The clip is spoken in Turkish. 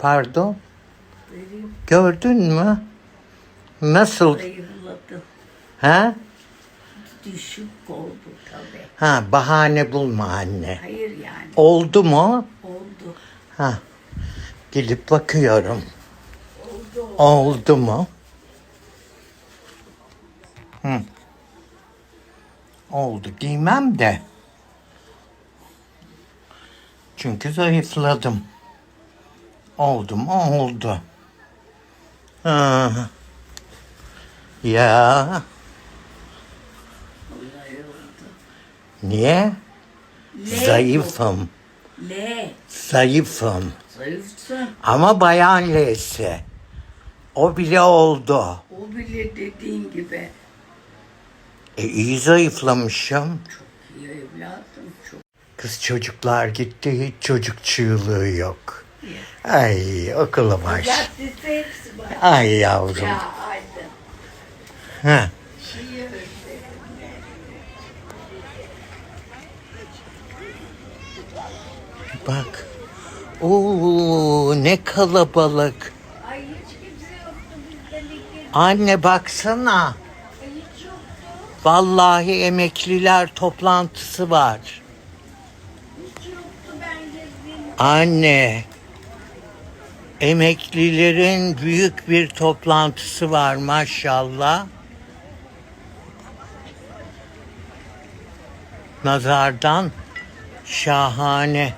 Pardon. Vereyim. Gördün mü? Nasıl? Zayıfladı. Ha? Düşük oldu tabii. Ha bahane bulma anne. Hayır yani. Oldu mu? Oldu. Ha. Gidip bakıyorum. Oldu. Oldu mu? Hı. Oldu. Giymem de. Çünkü zayıfladım. Oldu mu? Oldu. Ha. Ya. Niye? L Zayıfım. bu. L. Zayıfım. Zayıfsın. Ama bayan L'si. O bile oldu. O bile dediğin gibi. E iyi zayıflamışım. Çok iyi evladım. Çok Kız çocuklar gitti hiç çocuk çığlığı yok. Ay okula baş. Ay yavrum. Ya özledim. Bak. Oo ne kalabalık. Ay. Anne baksana. Vallahi emekliler toplantısı var. Anne. Emeklilerin büyük bir toplantısı var maşallah. Nazardan şahane.